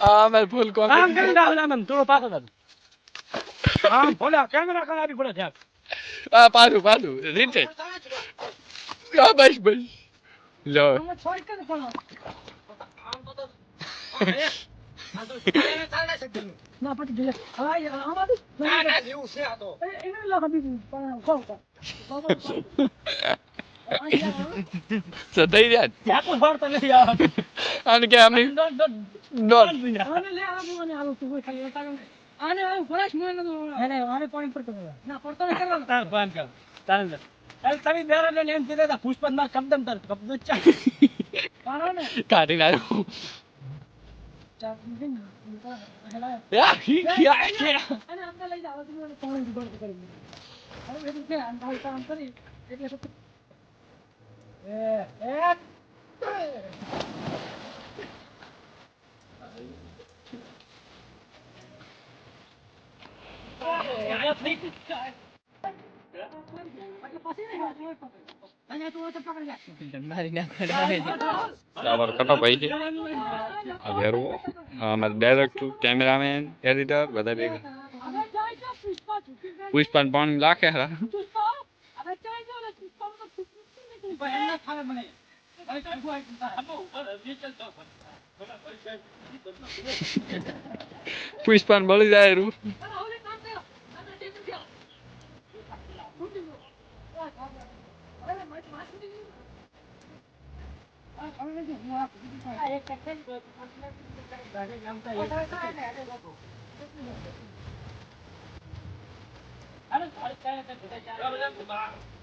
આ મેં ફૂલ કોમ આમ કરીને રાહુલ આમ આમ થોડો પાછો થતો. આમ ભોલા કેમેરા કરાવી પડે છે આ પાછું પાછું રીતે આ બસ બસ લો ના પછી જોઈ લે. હા, એ આમાં તો- ના ના જેવું છે આ તો એ- એને લા કદી પણ કોણ કોણ? સદાઈ રહ્યા ત્યાં કોઈ વાર્તા નથી આ આને કે દોઢ દોઢ આને લે, આને મને આલું તું હોય ખાલી આલું. આને આલું ફરાશ મને નતું. એને આને પાણી પડતો હતો. ના, પડતો નહીં કરવાનો. તાર ભાન કર તાર અંદર અરે તમે બેરા લઈને એમ કીધા હતા પુષ્પનમાં કમદમ તાર જ ચાલે પાડો ને. કાઢી ચાલ, મૂકીને. હેલા. યા, હી, યા, યા. અને અંદર લઈ જાવ તું મને પાણી બંધ કરી કે આમ હાલ કામ કરી એટલે બરાબર કટો કેમેરામેન એડિટર બધા ભેગા. પુષ્પાન પાણી લાખે હરા પુષ્પા, હવે જાય છે ને પુષ્પામાં તો પુષ્પા નથી. થાવે મને અરે કાંઈ કોઈ આમ ઉપર વિચલ તો પુષ્પાન બળી જાય રૂ અને. અને આવો. અરે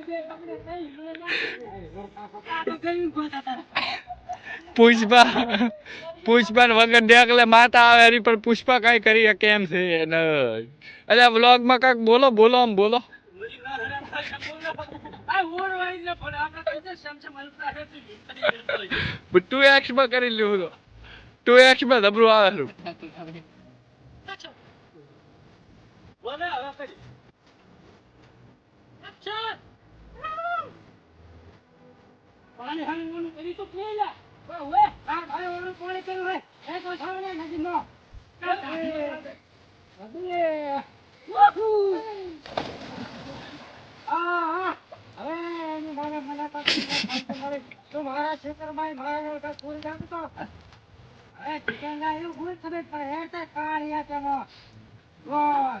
હવે બે પકડે થઈ. આ તો ગયું ગોતા તારા. પુષ્પા, પુષ્પાન વગર દેખલે માતા આવે હરી પણ પુષ્પા કઈ કરી શકે એમ છે ને અલ્યા વ્લોગમાં કાંઈક બોલો બોલો આમ બોલો આ ઓર વાઈ ને પણ આપણે તો જે સમસમ હલતા હતી ટુ એક્સમાં કરી લીધું તો ટુ એક્સમાં ધબરું આવે છે બોલે હવે કરી તો પાણી કે જા. ઓય, ઓય, તાર ભાઈ ઓનું પાણી કર્યું હે. એ તો થાવ નથી નો. અબે. વહુ. આ, આ. હવે એની મારે મને તો મારે તો મારા ખેતરમાં મારા ઘર ફૂલ તો હવે ઠીકેના એવું ભૂલ ખબર પડે હેરતા કાળિયા તેનો બોલ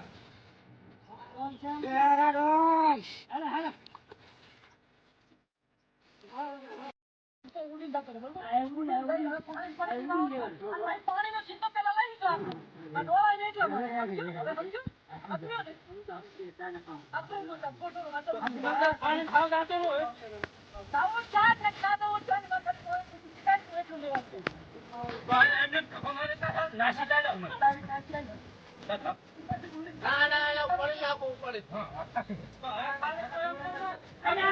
કોણ છે હાલે હાલે અરે છીંટો ના ના પડી આપો પડે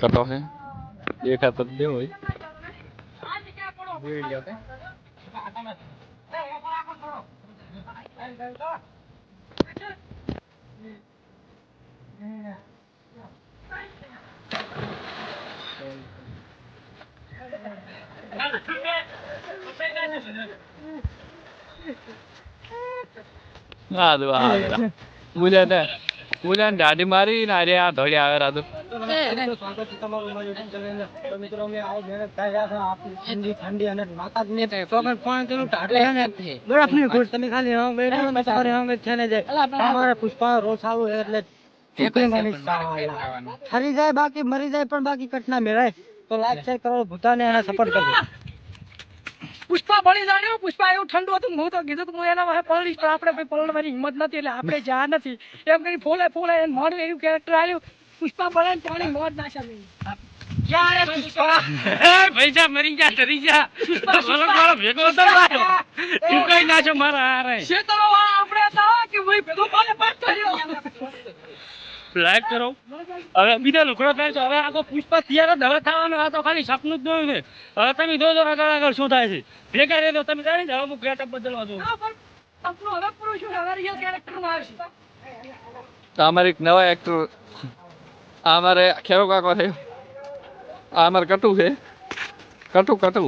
કટો હે દેખાતો જ નહીં હોય. આ જગ્યા પડો હા બોલ્યા ને બોલ્યા ને દાઢી મારી ને અરે આ ધોળી આવે રાતો સ્વાગત છે તમારું અમારી YouTube channel તો મિત્રો અમે આવો મહેનત કરી રહ્યા છો. ઠંડી ઠંડી અને માતાજીને ચોકન પાણી તેનું ટાઢું છે ને. બરફની ખુશ. તમે ખાલી હા બેઠો ને સારે હા છે ને જાય. પુષ્પા એટલે ઠેકવાની જાય બાકી મરી જાય પણ બાકી કટના મેળાય. તો લાઈક શેર કરો ભૂતાને એને સપોર્ટ કરજો. પુષ્પા ભણી જાણ્યો? પુષ્પા એવું ઠંડુ હતું હું તો કીધું હું એના વાહે પલડીશ પણ આપણે ભાઈ પલળવાની હિંમત નથી એટલે આપણે જ્યાં નથી. એમ કરી ફોલે ફોલે એને મોડું એવું કેરેક્ટર આવ્યું પુષ્પા ભણે ને પાણી મોડ નાખ્યા મેં. ક્યારે પુષ્પા પૈસા મરી જા ડરી જા બોલો બોલો ભેગો તો લાયો તું કઈ નાચો મારા હારે. શેતરોમાં આપણે હતા કે ભાઈ ભેગો પાલે પાસ કર્યો. લાઈક કરો. હવે બીજા લુકડો થાય છે. હવે આખો પુષ્પા તૈયાર દવા થવાનો. આ તો ખાલી સપનું જ જોયું છે. હવે તમે જોજો આગળ આગળ શું થાય છે. ભેગા રહેજો. તમે જાણી જાઓ હું ગેટઅપ બદલવા જોઉં. આપણું હવે પૂરું છું હવે રિયલ કેરેક્ટરમાં આવશે. તો એક નવા એક્ટર આ અમારે ખેરો કાકો છે. આ અમારે કટુ છે. કટુ કટુ.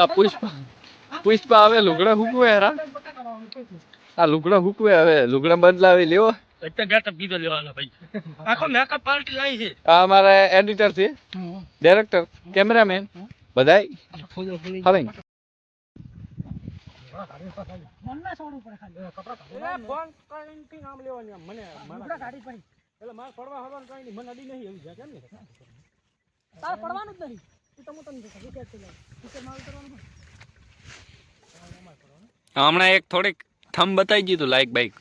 આ પુષ્પા પુષ્પા હવે લુગડા હુકવે હેરા. આ લુગડા હુકવે હવે. લુગડા બદલાવી લેવો એટલે ગેટઅપ કીધો લેવાનો ભાઈ. આખો મેકઅપ પાર્ટી લાવી છે. આ અમારા એડિટર છે. ડાયરેક્ટર કેમેરામેન બધાય? હવે. મનના છોડવું પડે ખાલી. ફોન કરીને નામ લેવાની મને એટલે મારે પડવા હરવાનું કઈ નહીં. મને અડી નહીં એવું છે કેમ ને તારે પડવાનું જ નહીં. તું તમે તમને કે તું લાવ. તું કે કરવાનું હોય. હમણાં એક થોડીક થમ બતાવી દીધું લાઈક બાઈક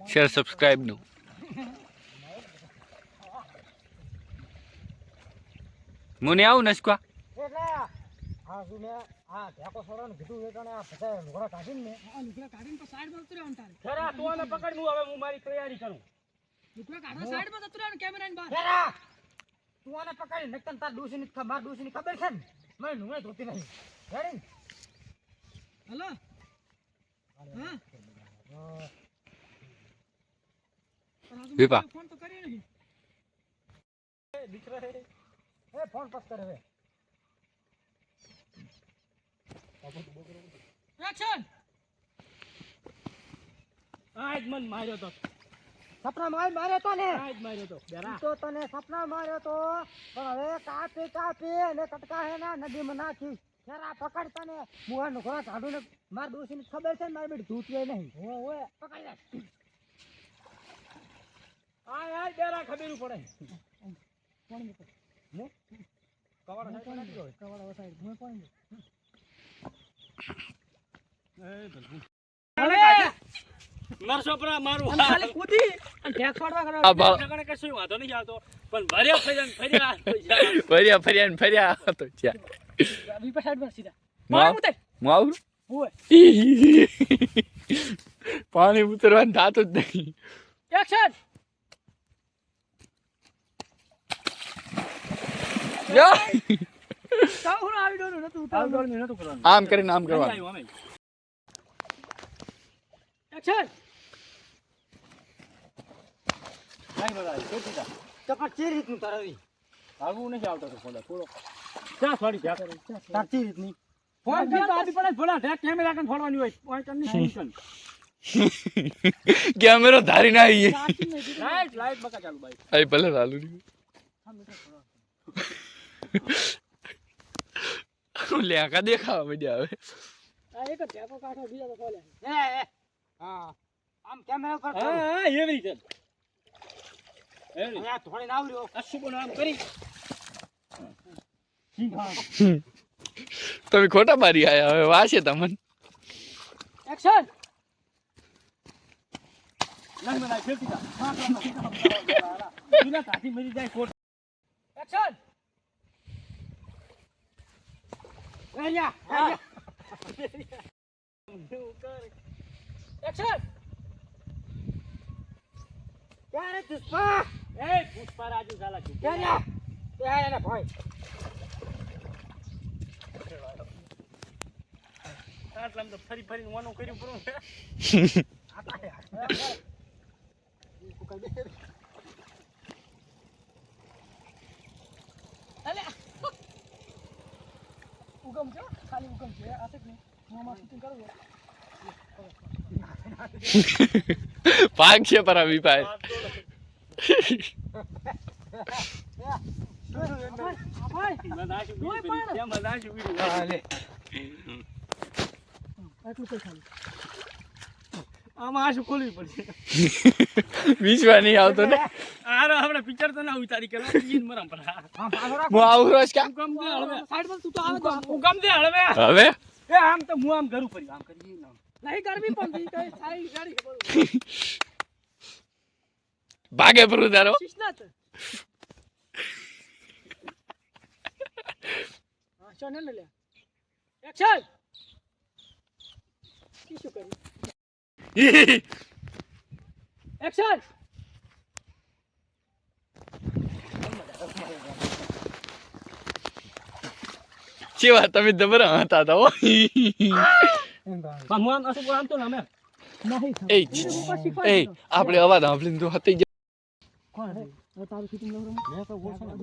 શેર સબસ્ક્રાઈબનું મને આવું નસકવા? હા શું મેં? હા ઢેકો છોડવાનું કીધું એ કણે આ બધા લુગડા કાઢીને મેં. આ લુગડા કાઢીને પછી સાઈડમાં ઉતર્યો તારે. ખરા તું આને પકડ હું હવે હું મારી તૈયારી કરું. લુગડા કાઢવા સાઈડમાં જ ઉતર્યો ને કેમેરાની બહાર. ખરા તું આને પકડી નકન તાર ડોસીની ખ- માર ડોસીની ખબર છે ને? મને લુગડા ધોતી નહીં રેડી હલો? હા? પણ હજુ વિપા. ફોન તો કર્યો નહીં. દીકરા એ. ફોન પસ કરે હવે. એક્શન આજ મન માર્યો તો. સપના માર માર્યો તો ને. માર્યો તો. તો તને સપના માર્યો તો. પણ હવે કાપી કાપી અને કટકા હે ના નદીમાં નાખી. જરા પકડ તને. મુહા નોકરા કાઢું ને માર ડોશીને ખબર છે ને મારી બેટી ધૂતીએ નહીં. હો ઓય પકડી લે. આ આય બેરા ખબર પડે. કોણ કવાડો ને કવાડા સાઈડ કવાડા સાઈડ હું કોણ એ ભલકું. અરે છોકરા મારું ખાલી કૂદી. અને ઢેક છોડવા કરો આ કશું વાંધો નહીં આવતો. પણ ભર્યા ફર્યા ફર્યા ભર્યા ફર્યા ફર્યા તો જ્યાં વિપા સાઈડ પર સીધા. હું ઉતર હું આવું? ઓય પાણી ઉતરવાનું થતું જ નહીં. એક્શન. આમ કરીને આમ કરવા કરવાનું. એક્શન નહીં બરાબર, શું કીધા? ચપટ ચી રીતનું તારી આવું નહીં આવતો તો થોડો થોડો ક્યાં છોડી ક્યાં તાર ચી રીતની? ફોન તો આપી પડે ભલા ઢેક કેમેરા કન ફોડવાની હોય. ઓય કન કન કેમેરો ધારી ના કીધું. લાઈટ લાઈટ બકા ચાલુ ભાઈ અહીં ભલે ચાલુ લેખા દેખાવા માંડ્યા હવે. આ એક જ ઢેકો કાઢો બીજા તો ખોલે. એ એ. હા કેમેરા પર હા હા એવી છે. એવી આ ધોળીને આવડ્યો કશું પણ આમ કરી. તમે ખોટા મારી આયા હવે વાસે તમને. એક્શન નહીં બનાય ફેરતી જા. તુલા કાઠી મરી જાય કોટ એક્શન અહીંયા હા. એક્શન ક્યારે પુષ્પા એ પુષ્પા રાજુ ઝાલા કી ક્યારે ક્યારે એને ભાઈ. આટલામાં તો ફરી ફરીને વાનું કર્યું પૂરું ઉગમ છે ખાલી ઉગમ છે. આ છે હું આમાં શૂટિંગ કરું ભાગ છે પર આવી પડશે. વિશ્વા નહીં આવતો ને. આરે આપણે પિક્ચર તો ના ઉતારી કે ઈ મરમ પર. હું આવું રોજ કા ગમ દે હળવે. સાઈડમાં તું તો આવે ગમ દે હળવે. હવે? એ આમ તો હું આમ કરું પડી આમ કરી નહીં કરવી પણ કઈ સારી ગાડી ભાગે પર હા ચેનલ લે. એક્શન શું કર્યું? એક્શન ચેવા તમે જબર હતા તો પણ હું આમ તો ના મેં નહીં એ. એ આપણે અવાજ સાંભળીને તો હતી જ કોણ હવે તારું શૂટિંગ લઉં મેં તો બોલશે આમ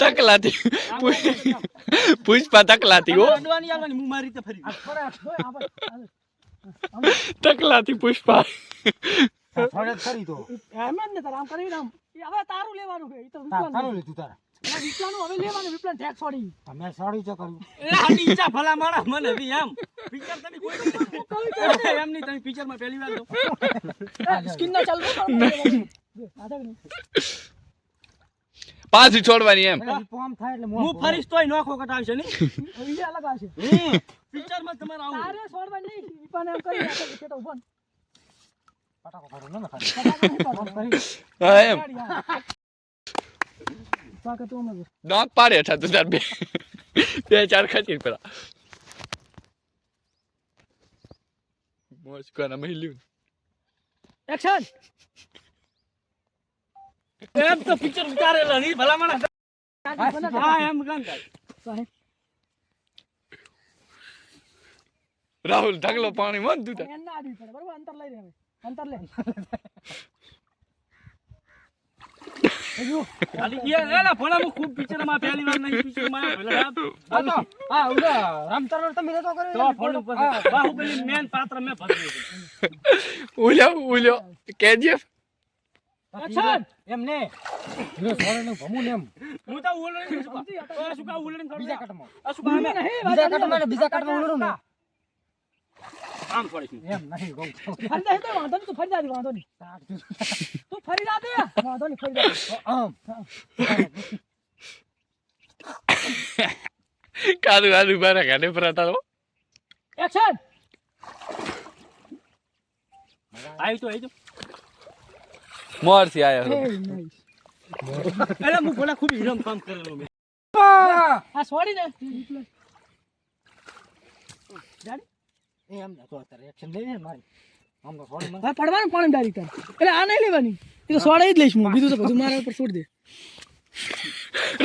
તકલાતી. પુષ્પા તકલાતી હો. હું ફરી. તકલાતી પુષ્પા. થોડે કરી તો. એમ જ ને તારે આમ કરીને આમ ઈ હવે તારું લેવાનું છે ઈ તો તાર વિપ્લન તારું. લીધું તારે ના, વિપ્લનનું હવે લેવાનું વિપ્લન ટેક્સ વાળી તમે સાડી ચો કર્યું. લાડી ઈચ્છા ભલા માણા મને બી એમ. પિક્ચર તમે કોઈ એમ નહીં તમે પિક્ચરમાં પહેલી વાર તો સ્કિન ના ચાલુ પાછી છોડવાની એમ. પોમ થાય એટલે હું ફરીશ તોય નોખો કટાવશે નહીં? એ અલગ આવશે. પિક્ચરમાં તમારે આવું તારે છોડવા નહીં. વિપાને એમ કરી તો પટાકો ને. હા એમ. ગાડી, હા. પાકે તું અમે નોક પાડે હતા તું તાર બે બે ચાર ખાચી પેલા. મોજ કોના મહિલ્યું એક્શન એમ તો પિક્ચર ઉતારેલા નહીં ભલા માણા હા એમ થાય રાહુલ ઢગલો પાણી મત તાર. એના આડવી પડે બરોબર? અંતર લઈ લે હવે. અંતર લે. ખાલી એ એલા ભલા હું ખૂબ પિક્ચરમાં પહેલી વાર નહીં પિક્ચરમાં ભલા હા હા ઉડા રામચરણ તમે નતો કર્યો તો ફોન ઉપર બાહુબલી મેન પાત્ર મેં ભજવ્યું છે ઉલ્યો ઉલ્યો. કેજીએફ એક્શન એમ ને હીરો સોરે ને ભમું ને એમ હું તો ઉલડી શું કા આ શું કા ઉલડી કરું બીજા કટમાં બીજા કટમાં બીજા કટમાં આમ ફરીશ એમ નહીં ગૌ ફરી જાય તો વાંધો નહીં તું ફરી જા વાંધો નહીં. તું ફરી જા વાંધો નહીં ફરી જા. આમ. કાદુ કાદુ બારા કાઢે પર એક્શન આવી તો આવી તો. મોરથી આયો. એ નહીં હું ભલા ખૂબ હિરમ કામ કરેલો મેં આ છોડી ને. જાડી એમ નતો અત્યારે એક્શન લઈ ને મારી. આમ તો સોરી મને પડવાનું પાણી ડાયરેક્ટ એટલે આ નહીં લેવાની. એ તો સોડાઈ જ લઈશ હું. બીજું તો બધું મારા ઉપર છોડી દે.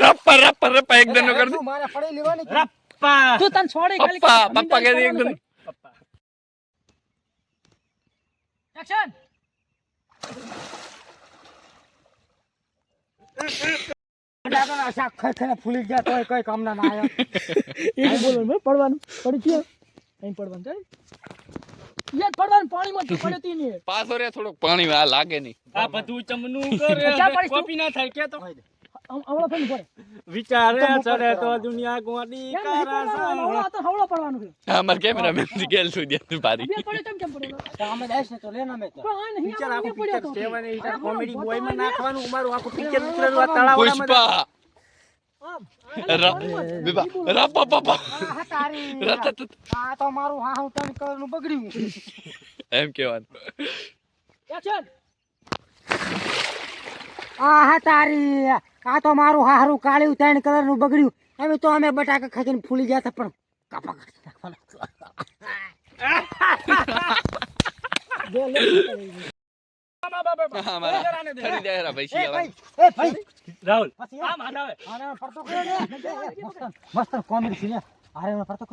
રપ્પા રપ્પા રપ્પા એક દનો કર દે. મારે પડી લેવાની રપ્પા. તું તને છોડી ખાલી પપ્પા પપ્પા કે એક દનો. પપ્પા એક્શન ડાકણ આ શાક ખાઈ ખાઈને ફૂલી ગયા તોય કઈ કામના ના આયા એ બોલવાનું પડવાનું. પડી ગયો. અહીં પડવાનું ચાલ યાદ પડવાનું પાણીમાં તું પડ્યો નહીં. પાછો રે થોડોક પાણી આ લાગે નહીં. આ બધું ચમનું કરે ક્યાં પડીશ તું? કોપી ના થાય કે તો. હમણાં થઈને પડે. વિચારે ચડે તો દુનિયા ગોડી તો હવળો પડવાનું છે. કેમેરામેનથી ગેલ તું બે કેમ ને તો. લેના મેં તો. આખું પિક્ચર. સેવન કોમેડી બોયમાં નાખવાનું અમારું આખું પિક્ચર ઉતરેલું આ તળાવ પુષ્પા! એમ કેવાનું એક્શન આ હા તારી. આ તો મારું હારું કાળ્યું ત્રણ કલરનું બગડ્યું. અમે તો અમે બટાકા ખાઈને ફૂલી ગયા હતા પણ કાપા કાઢી નાખવાના. રાહુલ મસ્ત કોમેડી છે ને આરે પડતો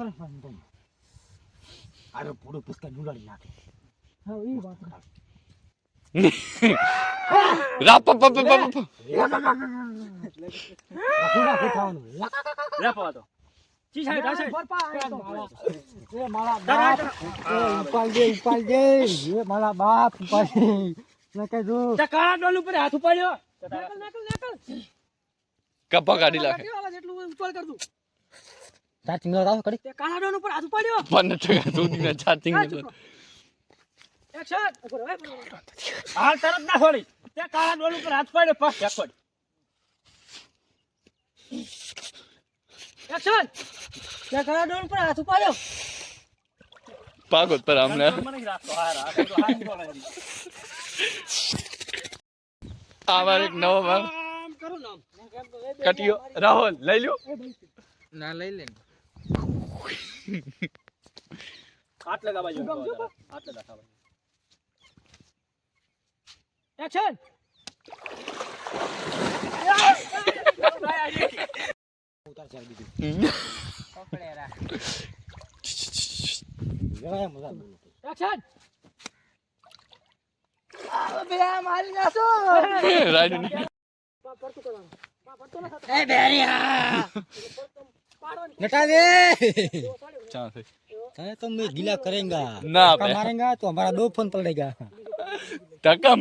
મારા બાપ. કાળા ડોલ ઉપર હાથ ઉપાડ્યો. કપા કાઢી નાખે. ચાર્જિંગ લગાવ ટકા ચાર્જિંગ ને બધું. હાલ તરત ના છોડી. તે કાળા ડોલ ઉપર હાથ પાડ્યો પગ એકડ પાગોત પર હમણાં મને જ રાખતો હાર. આ તો હાથ બોલાવી આમાં એક નવો માલ કટિયો. રાહુલ લઈ લ્યો. ના લઈ લે. હાથ લગા બાજુ હાથ લગા બાજુ ઉતાર ચાલ બીજું. મારી જાશો રાજુ એ બેરિયા નટા દે ચાલ ચાલે તો મે ગીલા કરેંગા ના ટક્કા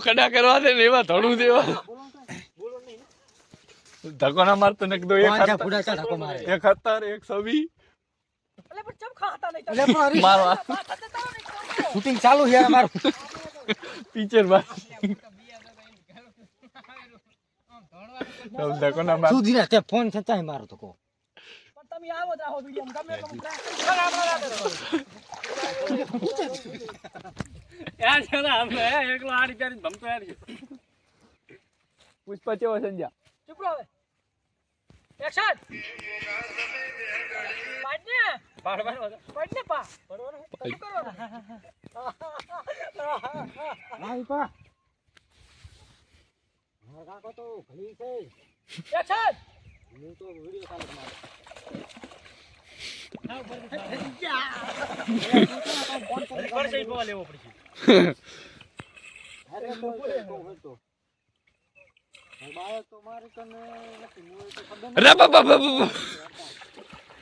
કડા કરવા દે ને એવા ધડું દેવા. ધકોના મારતો ને દો એક ધક્કો મારે. એક હત્તર એક સવી. શૂટિંગ ચાલુ છે મારું. પિક્ચર બાર ધક્કો ના માર. સુધી ના મારો તો કો તમે આવો જ આવો વિડિયો ગમે યાર છોરા અમે એકલો આડી ચારી ભમતો યાર પુષ્પા ચેવો સંજા ચૂપ હવે. એક્શન પાડને પાડવાનો પાડને પા પાડવાનો શું કરવાનો લાઈ પા મારા કો તો ભલી છે એક્શન હું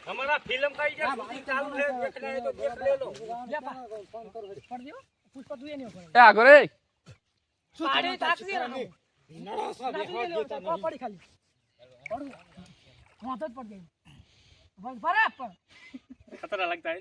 હમારા ફિલ્મ કઈ છે? ચાલુ છે દેખને તો દેખ લે લો. ફોન કરો ફોન દો પુષ્પા દુએ નહીં એ આગો ખતરા લગતા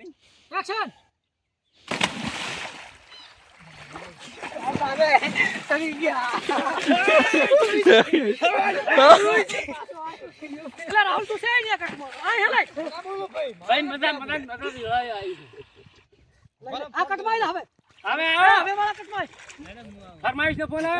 ફરમાઈશ ને ફોન આવ્યો